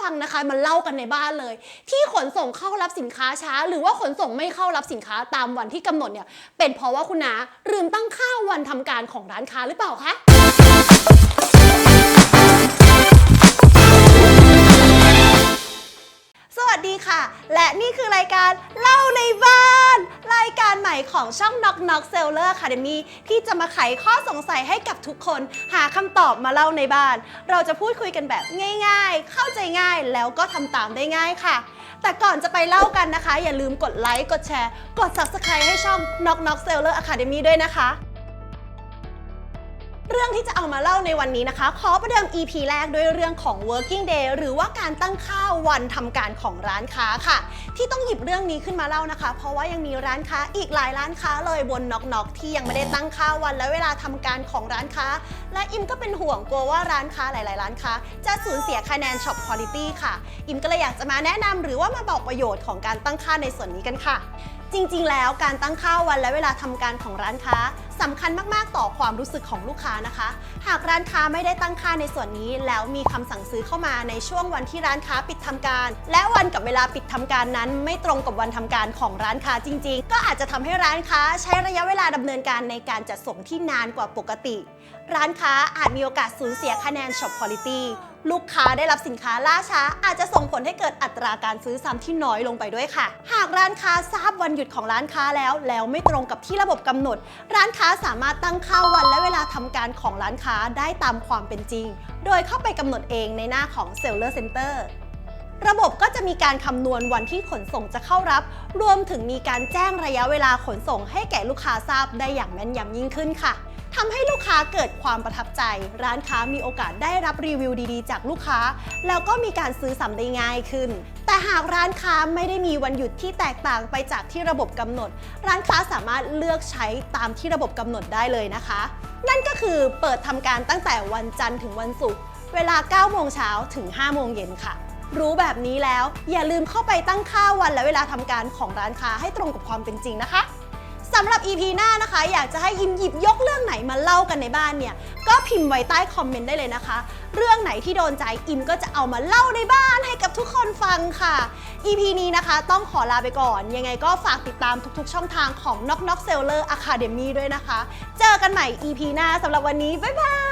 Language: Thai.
ฟังนะคะมาเล่ากันในบ้านเลย ที่ขนส่งเข้ารับสินค้าช้า หรือว่าขนส่งไม่เข้ารับสินค้าตามวันที่กำหนดเนี่ยเป็นเพราะว่าคุณนาลืมตั้งค่าวันทำการของร้านค้าหรือเปล่าคะสวัสดีค่ะ และนี่คือรายการเล่าในบ้าน ของช่องน็อกน็อกเซลเลอร์คาเดมี่ที่จะมาไขข้อสงสัยให้กับทุกคนหาคำตอบมาเล่าในบ้าน เราจะพูดคุยกันแบบง่าย ๆ เข้าใจง่ายแล้วก็ทำตามได้ง่ายค่ะ แต่ก่อนจะไปเล่ากันนะคะ อย่าลืมกดไลค์กดแชร์ กด Subscribe ให้ช่อง Knock Knock Seller Academy ด้วยนะคะ เรื่องที่จะเอามาเล่าในวันนี้นะคะ ขอประเดิม EP แรกด้วยเรื่องของ working day หรือว่าการตั้งค่าวันทำการของร้านค้าค่ะ ที่ต้องหยิบเรื่องนี้ขึ้นมาเล่านะคะ เพราะว่ายังมีร้านค้าอีกหลายร้านค้าเลยบนน็อกน็อกที่ยังไม่ได้ตั้งค่าวันและเวลาทำการของร้านค้า และอิมก็เป็นห่วงกลัวว่าร้านค้าหลาย ๆ ร้านค้า จะสูญเสียคะแนน shop quality ค่ะ อิมก็เลยอยากจะมาแนะนำหรือว่ามาบอกประโยชน์ของการตั้งค่าในส่วนนี้กันค่ะ จริง ๆ แล้วการตั้งค่าวันและเวลาทำการของร้านค้าสำคัญมาก ๆ ต่อความรู้สึกของลูกค้านะคะ หากร้านค้าไม่ได้ตั้งค่าในส่วนนี้ แล้วมีคำสั่งซื้อเข้ามาในช่วงวันที่ร้านค้าปิดทำการ และวันกับเวลาปิดทำการนั้น ไม่ตรงกับวันทำการของร้านค้าจริง ๆ ก็อาจจะทำให้ร้านค้าใช้ระยะเวลาดำเนินการในการจัดส่งที่นานกว่าปกติ ร้านค้าอาจมีโอกาสสูญเสียคะแนน Shop Quality ลูกค้าได้รับสินค้าล่าช้า อาจจะส่งผลให้เกิดอัตราการซื้อซ้ำที่น้อยลงไปด้วยค่ะ หากร้านค้าทราบวันหยุดของร้านค้าแล้ว แล้วไม่ตรงกับที่ระบบกำหนด ร้านค้าสามารถตั้งค่าวันและเวลาทำการของร้านค้าได้ตามความเป็นจริง โดยเข้าไปกำหนดเองในหน้าของ Seller Center ระบบก็จะมีการคำนวณวันที่ขนส่งจะเข้ารับ รวมถึงมีการแจ้งระยะเวลาขนส่งให้แก่ลูกค้าทราบได้อย่างแม่นยำยิ่งขึ้นค่ะ ทำให้ลูกค้าเกิดความประทับใจ ร้านค้ามีโอกาสได้รับรีวิวดีๆ จากลูกค้า แล้วก็มีการซื้อซ้ำได้ง่ายขึ้น แต่หากร้านค้าไม่ได้มีวันหยุดที่แตกต่างไปจากที่ระบบกำหนด ร้านค้าสามารถเลือกใช้ตามที่ระบบกำหนดได้เลยนะคะ นั่นก็คือเปิดทำการตั้งแต่วันจันทร์ถึงวันศุกร์เวลา 9 โมงเช้าถึง 5 โมงเย็นค่ะ รู้แบบนี้แล้วอย่าลืมเข้าไปตั้งค่าวันและเวลาทำการของร้านค้าให้ตรงกับความเป็นจริงนะคะ สำหรับ EP หน้านะคะ อยากจะให้อิมหยิบยกเรื่องไหนมาเล่ากันในบ้านเนี่ย ก็พิมพ์ไว้ใต้คอมเมนต์ได้เลยนะคะ เรื่องไหนที่โดนใจอิมก็จะเอามาเล่าในบ้านให้กับทุกคนฟังค่ะ EP นี้นะคะต้องขอลาไปก่อน ยังไงก็ฝากติดตามทุกๆ ช่องทางของ Knock Knock Seller Academy ด้วยนะคะ เจอกันใหม่ EP หน้าสำหรับวันนี้ บ๊ายบาย